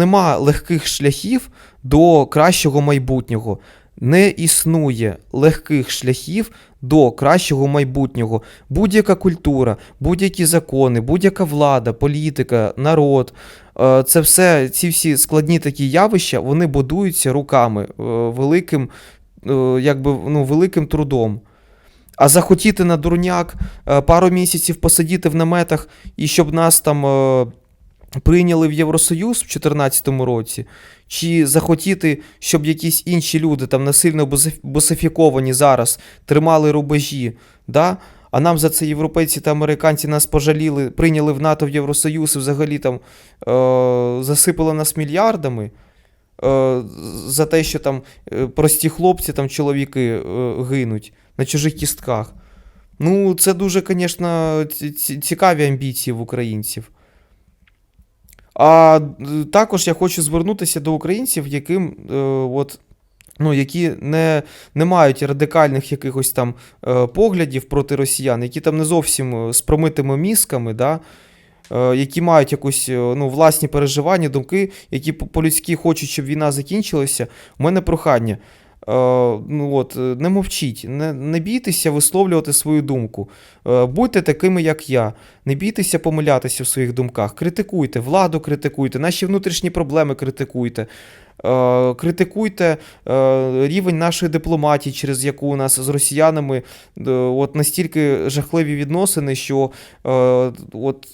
Нема легких шляхів до кращого майбутнього. Не існує легких шляхів до кращого майбутнього. Будь-яка культура, будь-які закони, будь-яка влада, політика, народ. е, Це все, ці всі складні такі явища, вони будуються руками, е, великим, е, якби, ну, великим трудом. А захотіти на дурняк пару місяців посидіти в наметах і щоб нас там прийняли в Євросоюз в 2014 році, чи захотіти, щоб якісь інші люди там насильно босифіковані зараз тримали рубежі, да? а нам за це європейці та американці нас пожаліли, прийняли в НАТО в Євросоюз і взагалі там е, засипали нас мільярдами. е, За те, що там е, прості хлопці, там чоловіки е, гинуть на чужих кістках. Ну, це дуже, звісно, цікаві амбіції в українців. А е, також я хочу звернутися до українців, яким е, от, ну, які не, не мають радикальних якихось там е, поглядів проти росіян, які там не зовсім е, з промитими мізками, да, е, які мають якусь е, ну, власні переживання, думки, які по-людськи хочуть, щоб війна закінчилася. У мене прохання. Е, ну от, е, не мовчіть, не, не бійтеся висловлювати свою думку. Е, будьте такими, як я. Не бійтеся помилятися в своїх думках. Критикуйте, владу критикуйте, наші внутрішні проблеми критикуйте. Критикуйте рівень нашої дипломатії, через яку у нас з росіянами от настільки жахливі відносини, що от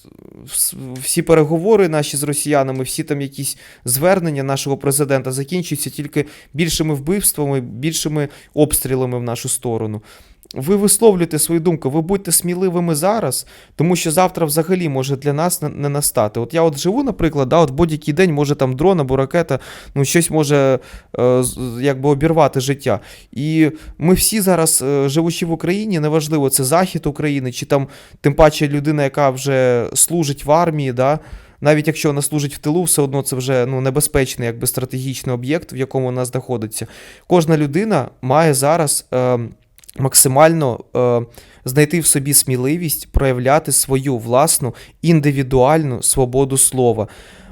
всі переговори наші з росіянами, всі там якісь звернення нашого президента закінчуються тільки більшими вбивствами, більшими обстрілами в нашу сторону. Ви висловлюєте свою думку, ви будьте сміливими зараз, тому що завтра взагалі може для нас не, настати. От я от живу, наприклад, да, от будь-який день може там дрон або ракета, ну щось може е, якби обірвати життя. І ми всі зараз, е, живучи в Україні, неважливо, це захід України, чи там тим паче людина, яка вже служить в армії, да, навіть якщо вона служить в тилу, все одно це вже ну, небезпечний якби, стратегічний об'єкт, в якому вона знаходиться. Кожна людина має зараз. Е, максимально е, знайти в собі сміливість проявляти свою власну індивідуальну свободу слова.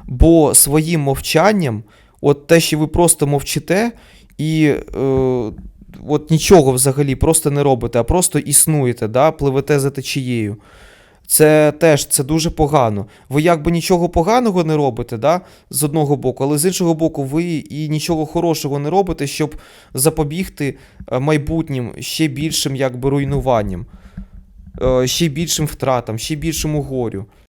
Бо своїм мовчанням, от те, що ви просто мовчите, і е, от нічого взагалі просто не робите, а просто існуєте, да, пливете за течією. Це теж це дуже погано. Ви якби нічого поганого не робите, да, з одного боку, але з іншого боку, ви і нічого хорошого не робите, щоб запобігти е, майбутнім ще більшим якби руйнуванням, е, ще більшим втратам, ще більшому горю.